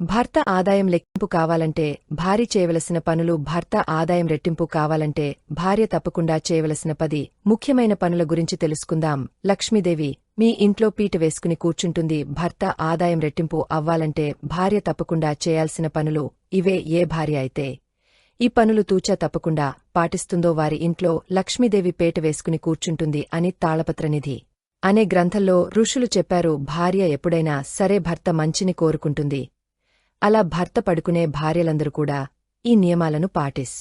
భర్త ఆదాయం లెక్కింపు కావాలంటే భార్య చేయవలసిన పనులు భర్త ఆదాయం రెట్టింపు కావాలంటే భార్య తప్పకుండా చేయవలసిన పది ముఖ్యమైన పనుల గురించి తెలుసుకుందాం. లక్ష్మీదేవి మీ ఇంట్లో పీట వేసుకుని కూర్చుంటుంది. భర్త ఆదాయం రెట్టింపు అవ్వాలంటే భార్య తప్పకుండా చేయాల్సిన పనులు ఇవే. ఏ భార్య అయితే ఈ పనులు తూచా తప్పకుండా పాటిస్తుందో వారి ఇంట్లో లక్ష్మీదేవి పేట వేసుకుని కూర్చుంటుంది అని తాళపత్రనిధి అనే గ్రంథంలో ఋషులు చెప్పారు. భార్య ఎప్పుడైనా సరే భర్త మంచిని కోరుకుంటుంది. అలా భర్త పడుకునే భార్యలందరూ కూడా ఈ నియమాలను పాటిస్.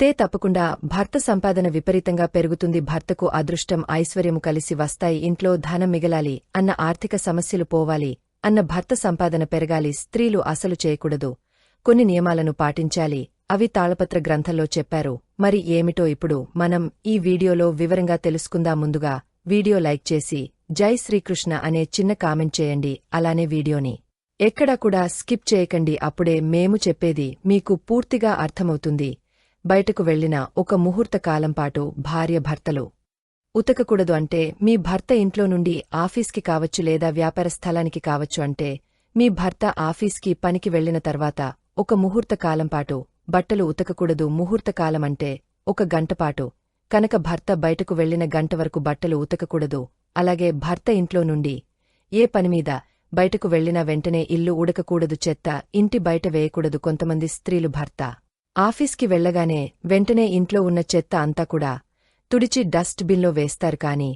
తే తప్పకుండా భర్త సంపాదన విపరీతంగా పెరుగుతుంది భర్తకు అదృష్టం ఐశ్వర్యము కలిసి వస్తాయి ఇంట్లో ధనం మిగలాలి అన్న ఆర్థిక సమస్యలు పోవాలి అన్న భర్త సంపాదన పెరగాలి స్త్రీలు అసలు చేయకూడదు. కొన్ని నియమాలను పాటించాలి అవి తాళపత్ర గ్రంథంలో చెప్పారు. మరి ఏమిటో ఇప్పుడు మనం ఈ వీడియోలో వివరంగా తెలుసుకుందా ముందుగా వీడియో లైక్ చేసి జై శ్రీకృష్ణ అనే చిన్న కామెంట్ చేయండి అలానే వీడియోని. ఎక్కడా కూడా స్కిప్ చేయకండి. అప్పుడే మేము చెప్పేది మీకు పూర్తిగా అర్థమవుతుంది. బయటకు వెళ్ళిన ఒక ముహూర్త పాటు భార్య భర్తలు. ఉతకకూడదు అంటే మీ భర్త ఇంట్లో నుండి ఆఫీస్కి కావచ్చు లేదా వ్యాపార స్థలానికి కావచ్చు అంటే మీ భర్త ఆఫీస్కి పనికి వెళ్ళిన తర్వాత ఒక ముహూర్త పాటు బట్టలు ఉతకకూడదు. ముహూర్త కాలమంటే ఒక గంటపాటు కనుక భర్త బయటకు వెళ్ళిన గంట వరకు బట్టలు ఉతకకూడదు. అలాగే భర్త ఇంట్లో నుండి ఏ పనిమీద బయటకు వెళ్ళిన వెంటనే ఇల్లు ఉడకకూడదు చెత్త ఇంటి బయట వేయకూడదు కొంతమంది స్త్రీలు భర్త. ఆఫీస్కి వెళ్ళగానే వెంటనే ఇంట్లో ఉన్న చెత్త అంతా కూడా తుడిచి డస్ట్ బిన్లో వేస్తారు కాని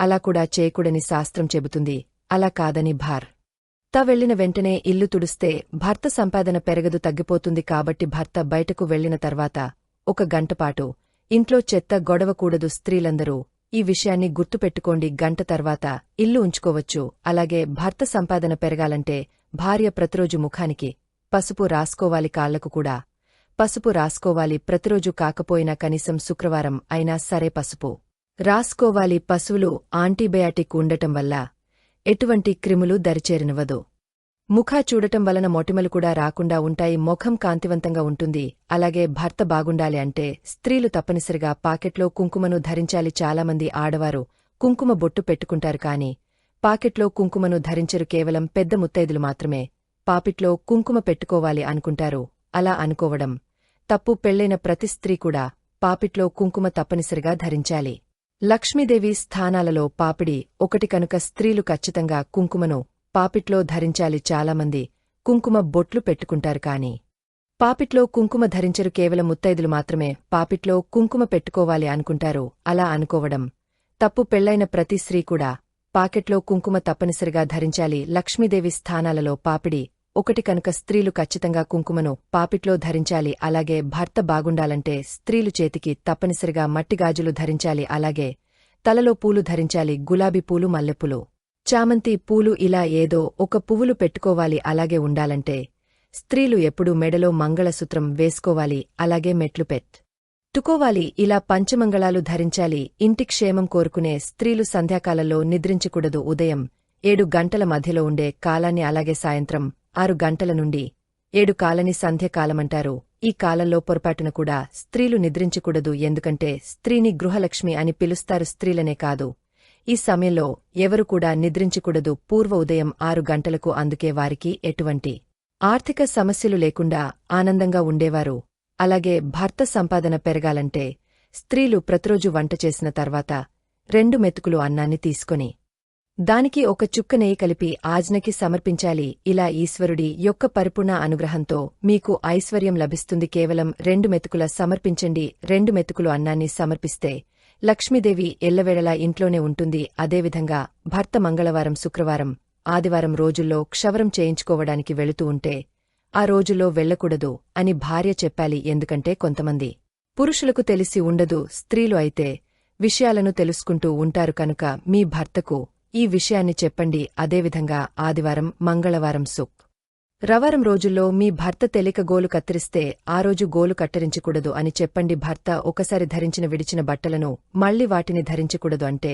అలా కూడా చేయకూడని శాస్త్రం చెబుతుంది అలా కాదని భార్. త వెళ్ళిన వెంటనే ఇల్లు తుడిస్తే భర్త సంపాదన పెరగదు తగ్గిపోతుంది కాబట్టి భర్త బయటకు వెళ్ళిన తర్వాత ఒక గంటపాటు ఇంట్లో చెత్త గొడవకూడదు స్త్రీలందరూ ఈ విషయాన్ని గుర్తుపెట్టుకోండి. గంట తర్వాత ఇల్లు ఉంచుకోవచ్చు. అలాగే భర్త సంపాదన పెరగాలంటే భార్య ప్రతిరోజు ముఖానికి పసుపు రాసుకోవాలి కాళ్ళకు కూడా. పసుపు రాసుకోవాలి ప్రతిరోజు కాకపోయినా కనీసం శుక్రవారం అయినా సరే పసుపు. రాసుకోవాలి పశువులు ఆంటీబయాటిక్ ఉండటం వల్ల ఎటువంటి క్రిములు దరిచేరినవదు ముఖా చూడటం వలన మొటిమలు కూడా రాకుండా ఉంటాయి ముఖం కాంతివంతంగా ఉంటుంది. అలాగే భర్త బాగుండాలి అంటే స్త్రీలు తప్పనిసరిగా పాకెట్లో కుంకుమను ధరించాలి చాలామంది ఆడవారు. కుంకుమ బొట్టు పెట్టుకుంటారు కాని పాకెట్లో కుంకుమను ధరించరు కేవలం పెద్ద ముత్తైదులు మాత్రమే. పాపిట్లో కుంకుమ పెట్టుకోవాలి అనుకుంటారు. అలా అనుకోవడం తప్పు పెళ్ళైన ప్రతి స్త్రీ కూడా పాపిట్లో కుంకుమ తప్పనిసరిగా ధరించాలి. లక్ష్మీదేవి స్థానాలలో పాపిడి ఒకటి కనుక స్త్రీలు ఖచ్చితంగా కుంకుమను పాపిట్లో ధరించాలి చాలామంది కుంకుమ బొట్లు పెట్టుకుంటారు కాని. పాపిట్లో కుంకుమ ధరించరు కేవలం ముత్తైదులు మాత్రమే పాపిట్లో కుంకుమ పెట్టుకోవాలి అనుకుంటారు అలా అనుకోవడం. తప్పు పెళ్ళైన ప్రతి స్త్రీ కూడా పాకెట్లో కుంకుమ తప్పనిసరిగా ధరించాలి లక్ష్మీదేవి స్థానాలలో పాపిడి ఒకటి కనుక స్త్రీలు ఖచ్చితంగా కుంకుమను పాపిట్లో ధరించాలి అలాగే భర్త బాగుండాలంటే స్త్రీలు చేతికి తప్పనిసరిగా మట్టిగాజులు ధరించాలి అలాగే తలలో పూలు ధరించాలి గులాబీ పూలు మల్లెపూలు. చామంతి పూలు ఇలా ఏదో ఒక పువ్వులు పెట్టుకోవాలి అలాగే ఉండాలంటే స్త్రీలు ఎప్పుడూ మెడలో మంగళసూత్రం వేసుకోవాలి అలాగే మెట్లు పెట్. తుకోవాలి ఇలా పంచమంగళాలు ధరించాలి ఇంటి క్షేమం కోరుకునే స్త్రీలు సంధ్యాకాలంలో నిద్రించకూడదు ఉదయం ఏడు గంటల మధ్యలో ఉండే కాలాన్ని అలాగే సాయంత్రం ఆరు గంటల నుండి ఏడు కాలని సంధ్యకాలమంటారు. ఈ కాలంలో పొరపాటున కూడా స్త్రీలు నిద్రించకూడదు ఎందుకంటే స్త్రీని గృహలక్ష్మి అని పిలుస్తారు స్త్రీలనే కాదు. ఈ సమయంలో ఎవరు కూడా నిద్రించకూడదు. పూర్వ ఉదయం ఆరు గంటలకు అందుకే వారికి ఎటువంటి ఆర్థిక సమస్యలు లేకుండా ఆనందంగా ఉండేవారు. అలాగే భర్త సంపాదన పెరగాలంటే స్త్రీలు ప్రతిరోజు వంట చేసిన తర్వాత రెండు మెతుకులు అన్నాన్ని తీసుకొని దానికి ఒక చుక్క నెయ్యి కలిపి ఆజ్ఞకి సమర్పించాలి. ఇలా ఈశ్వరుడి యొక్క పరిపూర్ణ అనుగ్రహంతో మీకు ఐశ్వర్యం లభిస్తుంది. కేవలం రెండు మెతుకుల సమర్పించండి. రెండు మెతుకులు అన్నాన్ని సమర్పిస్తే లక్ష్మీదేవి ఎల్లవేళలా ఇంట్లోనే ఉంటుంది. అదేవిధంగా భర్త మంగళవారం శుక్రవారం ఆదివారం రోజుల్లో క్షవరం చేయించుకోవడానికి వెళుతూ ఉంటే ఆ రోజుల్లో వెళ్ళకూడదు అని భార్య చెప్పాలి ఎందుకంటే కొంతమంది పురుషులకు తెలిసి ఉండదు. స్త్రీలు అయితే విషయాలను తెలుసుకుంటూ ఉంటారు కనుక మీ భర్తకు ఈ విషయాన్ని చెప్పండి. అదేవిధంగా ఆదివారం మంగళవారం సుక్ రవారం రోజుల్లో మీ భర్త తెలిక గోలు కత్తిరిస్తే ఆ రోజు గోలు కట్టరించకూడదు అని చెప్పండి భర్త ఒకసారి ధరించిన విడిచిన బట్టలను మళ్ళీ వాటిని ధరించకూడదు అంటే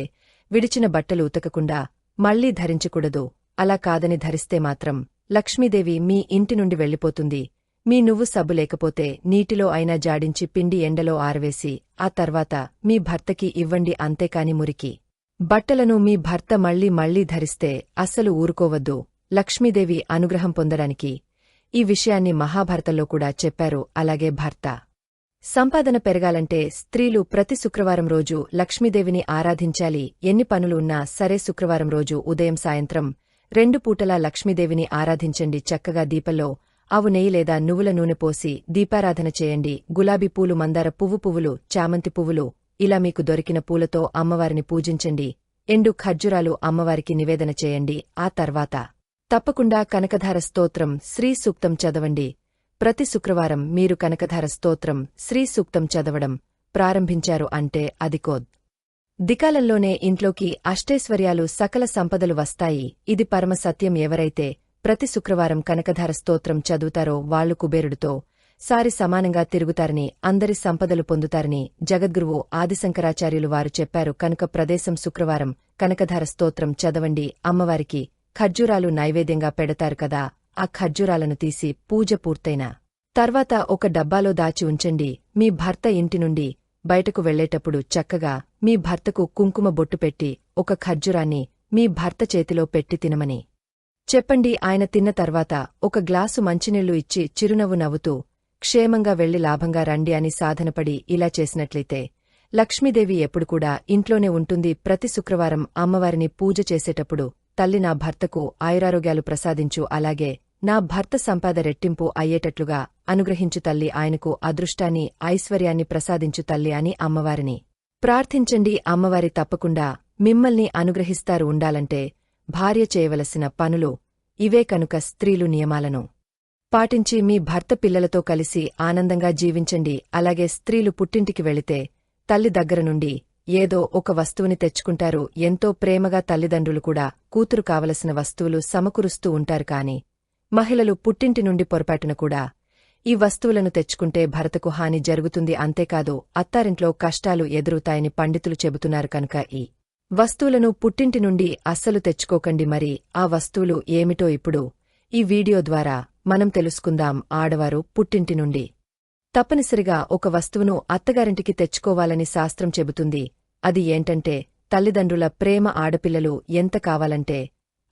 విడిచిన బట్టలు ఉతకకుండా మళ్ళీ ధరించకూడదు. అలా కాదని ధరిస్తే మాత్రం లక్ష్మీదేవి మీ ఇంటి నుండి వెళ్ళిపోతుంది. మీ నువ్వు సబ్బు లేకపోతే నీటిలో అయినా జాడించి పిండి ఎండలో ఆరవేసి ఆ తర్వాత మీ భర్తకి ఇవ్వండి అంతేకాని మురికి. బట్టలను మీ భర్త మళ్ళీ మళ్ళీ ధరిస్తే అస్సలు ఊరుకోవద్దు. లక్ష్మీదేవి అనుగ్రహం పొందడానికి ఈ విషయాన్ని మహాభారతంలో కూడా చెప్పారు. అలాగే భర్త. సంపాదన పెరగాలంటే స్త్రీలు ప్రతి శుక్రవారం రోజు లక్ష్మీదేవిని ఆరాధించాలి. ఎన్ని పనులు ఉన్నా సరే శుక్రవారం రోజు ఉదయం సాయంత్రం రెండు పూటలా లక్ష్మీదేవిని ఆరాధించండి. చక్కగా దీపంలో ఆవు నెయ్యి లేదా నువ్వుల నూనె పోసి దీపారాధన చేయండి. గులాబీ పూలు మందార పువ్వు పువ్వులు చామంతి పువ్వులు ఇలా మీకు దొరికిన పూలతో అమ్మవారిని పూజించండి. ఎండు ఖర్జురాలు అమ్మవారికి నివేదన చేయండి. ఆ తర్వాత తప్పకుండా కనకధార స్తోత్రం శ్రీ సూక్తం చదవండి. ప్రతి శుక్రవారం మీరు కనకధార స్తోత్రం శ్రీ సూక్తం చదవడం ప్రారంభించారు అంటే అది కోద్. దికాలంలోనే ఇంట్లోకి అష్టైశ్వర్యాలు సకల సంపదలు వస్తాయి. ఇది పరమ సత్యం ఎవరైతే ప్రతి శుక్రవారం కనకధార స్తోత్రం చదువుతారో వాళ్ళు కుబేరుడితో సారి సమానంగా తిరుగుతారని అందరి సంపదలు పొందుతారని జగద్గురువు ఆదిశంకరాచార్యులు వారు చెప్పారు. కనుక ప్రదేశం శుక్రవారం కనకధార స్తోత్రం చదవండి. అమ్మవారికి ఖర్జూరాలు నైవేద్యంగా పెడతారు కదా ఆ ఖర్జూరాలను తీసి పూజ పూర్తయిన. తర్వాత ఒక డబ్బాలో దాచి ఉంచండి మీ భర్త ఇంటి నుండి బయటకు వెళ్ళేటప్పుడు చక్కగా మీ భర్తకు కుంకుమ బొట్టు పెట్టి ఒక ఖర్జూరాన్ని మీ భర్త చేతిలో పెట్టి తినమని. చెప్పండి ఆయన తిన్న తర్వాత ఒక గ్లాసు మంచినీళ్ళు ఇచ్చి చిరునవ్వు నవ్వుతూ క్షేమంగా వెళ్ళి లాభంగా రండి అని సాధనపడి ఇలా చేసినట్లయితే లక్ష్మీదేవి ఎప్పుడు కూడా ఇంట్లోనే ఉంటుంది. ప్రతి శుక్రవారం అమ్మవారిని పూజ చేసేటప్పుడు తల్లి నా భర్తకు ఆయురారోగ్యాలు ప్రసాదించు అలాగే నా భర్త సంపాద రెట్టింపు అయ్యేటట్లుగా అనుగ్రహించు తల్లి ఆయనకు అదృష్టాన్ని ఐశ్వర్యాన్ని ప్రసాదించు తల్లి అని అమ్మవారిని. ప్రార్థించండి అమ్మవారి తప్పకుండా మిమ్మల్ని అనుగ్రహిస్తారు ఉండాలంటే భార్య చేయవలసిన పనులు ఇవే కనుక స్త్రీలు నియమాలను. పాటించి మీ భర్త పిల్లలతో కలిసి ఆనందంగా జీవించండి అలాగే స్త్రీలు పుట్టింటికి వెళితే తల్లి దగ్గర నుండి ఏదో ఒక వస్తువుని తెచ్చుకుంటారు. ఎంతో ప్రేమగా తల్లిదండ్రులు కూడా కూతురు కావలసిన వస్తువులు సమకూరుస్తూ ఉంటారు కాని మహిళలు పుట్టింటి నుండి పొరపాటున కూడా ఈ వస్తువులను తెచ్చుకుంటే భరతకు హాని జరుగుతుంది అంతేకాదు అత్తారింట్లో కష్టాలు ఎదురుతాయని పండితులు చెబుతున్నారు కనుక ఈ వస్తువులను పుట్టింటి నుండి అస్సలు తెచ్చుకోకండి మరి. ఆ వస్తువులు ఏమిటో ఇప్పుడు ఈ వీడియో ద్వారా మనం తెలుసుకుందాం. ఆడవారు పుట్టింటి నుండి తప్పనిసరిగా ఒక వస్తువును అత్తగారింటికి తెచ్చుకోవాలని శాస్త్రం చెబుతుంది. అది ఏంటంటే తల్లిదండ్రుల ప్రేమ ఆడపిల్లలు ఎంత కావాలంటే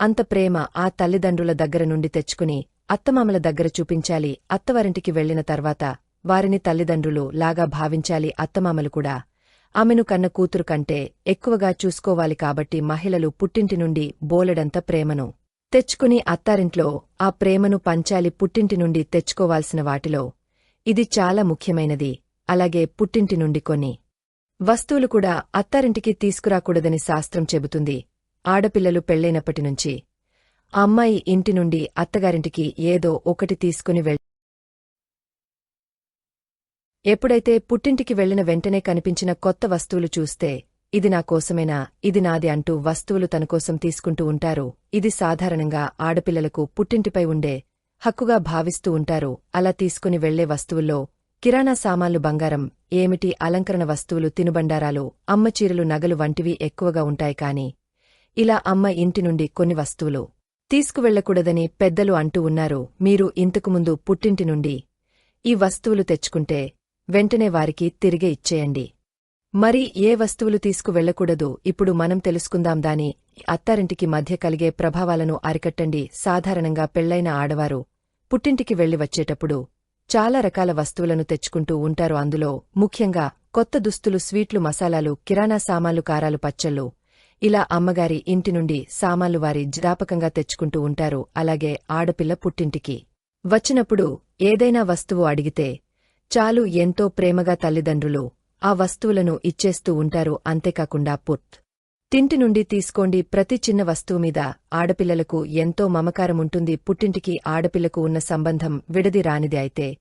అంత ప్రేమ ఆ తల్లిదండ్రుల దగ్గర నుండి తెచ్చుకుని అత్తమామల దగ్గర చూపించాలి అత్తవారింటికి వెళ్ళిన తర్వాత వారిని తల్లిదండ్రులు లాగా భావించాలి అత్తమామలు కూడా. ఆమెను కన్న కూతురు కంటే ఎక్కువగా చూసుకోవాలి కాబట్టి మహిళలు పుట్టింటి నుండి బోలెడంత ప్రేమను. తెచ్చుకుని అత్తారింట్లో ఆ ప్రేమను పంచాలి పుట్టింటి నుండి తెచ్చుకోవాల్సిన వాటిలో ఇది చాలా ముఖ్యమైనది. అలాగే పుట్టింటి నుండి కొన్ని వస్తువులు కూడా అత్తారింటికి తీసుకురాకూడదని శాస్త్రం చెబుతుంది. ఆడపిల్లలు పెళ్ళైనప్పటినుంచి అమ్మాయి ఇంటి నుండి అత్తగారింటికి ఏదో ఒకటి తీసుకుని వెళ్ ఎప్పుడైతే పుట్టింటికి వెళ్ళిన వెంటనే కనిపించిన కొత్త వస్తువులు చూస్తే ఇది నా కోసమేనా ఇది నాది అంటూ వస్తువులు తనకోసం తీసుకుంటూ ఉంటారు. ఇది సాధారణంగా ఆడపిల్లలకు పుట్టింటిపై ఉండే హక్కుగా భావిస్తూ ఉంటారో. అలా తీసుకుని వెళ్ళే వస్తువుల్లో కిరాణా సామాన్లు బంగారం ఏమిటి అలంకరణ వస్తువులు తినుబండారాలు అమ్మచీరలు నగలు వంటివి ఎక్కువగా ఉంటాయి కాని ఇలా అమ్మ ఇంటి నుండి కొన్ని వస్తువులు తీసుకువెళ్ళకూడదని పెద్దలు అంటూ ఉన్నారు. మీరు ఇంతకుముందు పుట్టింటి నుండి ఈ వస్తువులు తెచ్చుకుంటే వెంటనే వారికి తిరిగే ఇచ్చేయండి. మరి ఏ వస్తువులు తీసుకువెళ్ళకూడదు ఇప్పుడు మనం తెలుసుకుందాం దాని అత్తారింటికి మధ్య కలిగే ప్రభావాలను అరికట్టండి. సాధారణంగా పెళ్ళైన ఆడవారు పుట్టింటికి వెళ్ళి వచ్చేటప్పుడు చాలా రకాల వస్తువులను తెచ్చుకుంటూ ఉంటారు. అందులో ముఖ్యంగా కొత్త దుస్తులు స్వీట్లు మసాలాలు కిరాణా సామాన్లు కారాలు పచ్చళ్ళు. ఇలా అమ్మగారి ఇంటి నుండి సామాన్లు వారి జ్ఞాపకంగా తెచ్చుకుంటూ ఉంటారు. అలాగే ఆడపిల్ల పుట్టింటికి వచ్చినప్పుడు ఏదైనా వస్తువు అడిగితే చాలు ఎంతో ప్రేమగా తల్లిదండ్రులు ఆ వస్తువులను ఇచ్చేస్తూ ఉంటారు. అంతేకాకుండా పుట్ తింటి నుండి తీసుకోండి ప్రతి చిన్న వస్తువు మీద. ఆడపిల్లలకు ఎంతో మమకారముంటుంది. పుట్టింటికి ఆడపిల్లకు ఉన్న సంబంధం విడది రానిది అయితే.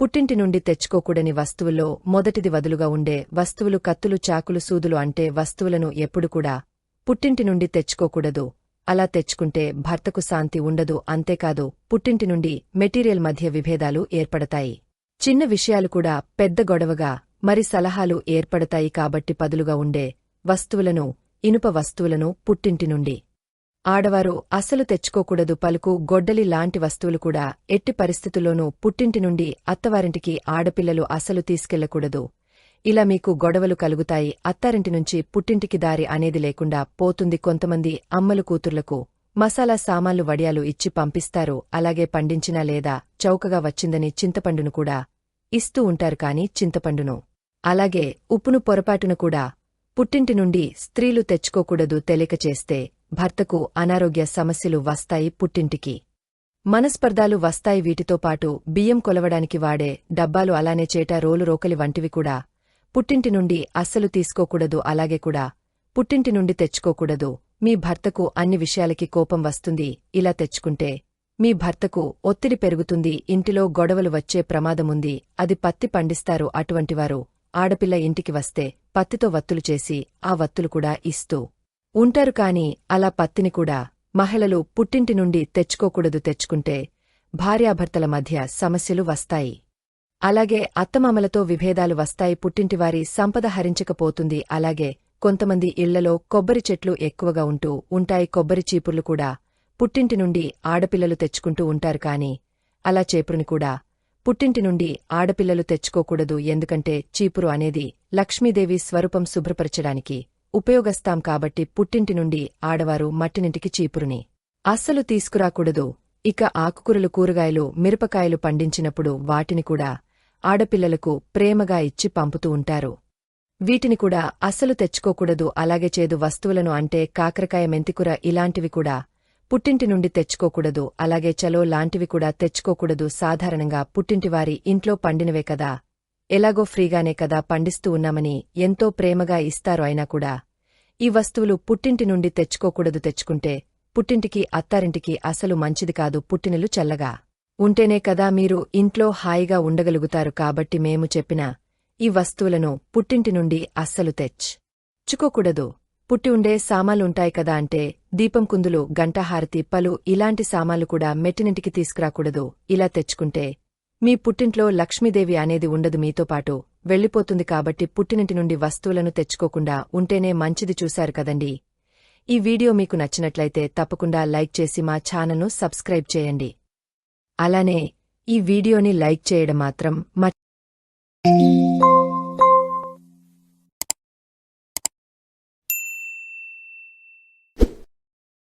పుట్టింటి నుండి తెచ్చుకోకూడని వస్తువుల్లో మొదటిది వదులుగా ఉండే వస్తువులు కత్తులు చాకులు సూదులు అంటే వస్తువులను ఎప్పుడు కూడా పుట్టింటి నుండి తెచ్చుకోకూడదు. అలా తెచ్చుకుంటే భర్తకు శాంతి ఉండదు. అంతేకాదు పుట్టింటి నుండి మెటీరియల్ మధ్య విభేదాలు ఏర్పడతాయి. చిన్న విషయాలు కూడా పెద్ద గొడవగా మరి సలహాలు ఏర్పడతాయి కాబట్టి పదులుగా ఉండే వస్తువులను ఇనుప వస్తువులను పుట్టింటి నుండి. ఆడవారు అస్సలు తెచ్చుకోకూడదు పలుకు గొడ్డలి లాంటి వస్తువులు కూడా ఎట్టి పరిస్థితుల్లోనూ పుట్టింటి నుండి అత్తవారింటికి ఆడపిల్లలు అసలు తీసుకెళ్ళకూడదు. ఇలా మీకు గొడవలు కలుగుతాయి అత్తారింటి నుంచి పుట్టింటికి దారి అనేది లేకుండా పోతుంది కొంతమంది అమ్మలు కూతుర్లకు. మసాలా సామాన్లు వడియాలు ఇచ్చి పంపిస్తారు అలాగే పండించినా లేదా చౌకగా వచ్చిందని చింతపండును కూడా ఇస్తూ ఉంటారు కాని చింతపండును. అలాగే ఉప్పును పొరపాటును కూడా పుట్టింటి నుండి స్త్రీలు తెచ్చుకోకూడదు తెలియక చేస్తే భర్తకు అనారోగ్య సమస్యలు వస్తాయి పుట్టింటికి. మనస్పర్ధాలు వస్తాయి వీటితో పాటు బియ్యం కొలవడానికి వాడే డబ్బాలు అలానే చేట రోలు రోకలి వంటివి కూడా పుట్టింటి నుండి అస్సలు తీసుకోకూడదు అలాగే కూడా పుట్టింటి నుండి తెచ్చుకోకూడదు. మీ భర్తకు అన్ని విషయాలకి కోపం వస్తుంది ఇలా తెచ్చుకుంటే మీ భర్తకు ఒత్తిడి పెరుగుతుంది ఇంటిలో గొడవలు వచ్చే ప్రమాదముంది అది పత్తి పండిస్తారు అటువంటివారు. ఆడపిల్ల ఇంటికి వస్తే పత్తితో వత్తులు చేసి ఆ వత్తులు కూడా ఇస్తూ ఉంటారు కాని అలా పత్తిని కూడా మహిళలు పుట్టింటి నుండి తెచ్చుకోకూడదు తెచ్చుకుంటే భార్యాభర్తల మధ్య సమస్యలు వస్తాయి. అలాగే అత్తమామలతో విభేదాలు వస్తాయి పుట్టింటివారి సంపద హరించకపోతుంది. అలాగే కొంతమంది ఇళ్ళలో కొబ్బరి చెట్లు ఎక్కువగా ఉంటూ ఉంటాయి కొబ్బరి చీపుర్లు కూడా పుట్టింటి నుండి ఆడపిల్లలు తెచ్చుకుంటూ ఉంటారు కాని అలా చేపురుని కూడా పుట్టింటి నుండి ఆడపిల్లలు తెచ్చుకోకూడదు ఎందుకంటే చీపురు అనేది లక్ష్మీదేవి స్వరూపం శుభ్రపరచడానికి ఉపయోగస్తాం కాబట్టి పుట్టింటి నుండి ఆడవారు మట్టినింటికి చీపురుని. అస్సలు తీసుకురాకూడదు. ఇక ఆకుకూరలు కూరగాయలు మిరపకాయలు పండించినప్పుడు వాటిని కూడా ఆడపిల్లలకు ప్రేమగా ఇచ్చి పంపుతూ ఉంటారు. వీటిని కూడా అస్సలు తెచ్చుకోకూడదు. అలాగే చేదు వస్తువులను అంటే కాకరకాయ మెంతికూర ఇలాంటివి కూడా పుట్టింటి నుండి తెచ్చుకోకూడదు. అలాగే చలో లాంటివి కూడా తెచ్చుకోకూడదు. సాధారణంగా పుట్టింటివారి ఇంట్లో పండినవే కదా. ఎలాగో ఫ్రీగానే కదా పండిస్తూ ఉన్నామని ఎంతో ప్రేమగా ఇస్తారు అయినా కూడా. ఈ వస్తువులు పుట్టింటి నుండి తెచ్చుకోకూడదు తెచ్చుకుంటే పుట్టింటికి అత్తారింటికి అసలు మంచిది కాదు పుట్టినలు చల్లగా. ఉంటేనే కదా మీరు ఇంట్లో హాయిగా ఉండగలుగుతారు కాబట్టి మేము చెప్పిన ఈ వస్తువులను పుట్టింటి నుండి అస్సలు తెచ్చుకోకూడదు. పుట్టి ఉండే సామాలుంటాయి కదా అంటే దీపం కుందులు గంటహారతి పలు ఇలాంటి సామాలు కూడా మెట్టినింటికి తీసుకురాకూడదు. ఇలా తెచ్చుకుంటే మీ పుట్టింట్లో లక్ష్మీదేవి అనేది ఉండదు మీతో పాటు. వెళ్ళిపోతుంది కాబట్టి పుట్టినింటి నుండి వస్తువులను తెచ్చుకోకుండా ఉంటేనే మంచిది చూశారు కదండి. ఈ వీడియో మీకు నచ్చినట్లయితే తప్పకుండా లైక్ చేసి మా ఛానల్ను సబ్స్క్రైబ్ చేయండి. అలానే ఈ వీడియోని లైక్ చేయడం మాత్రం మా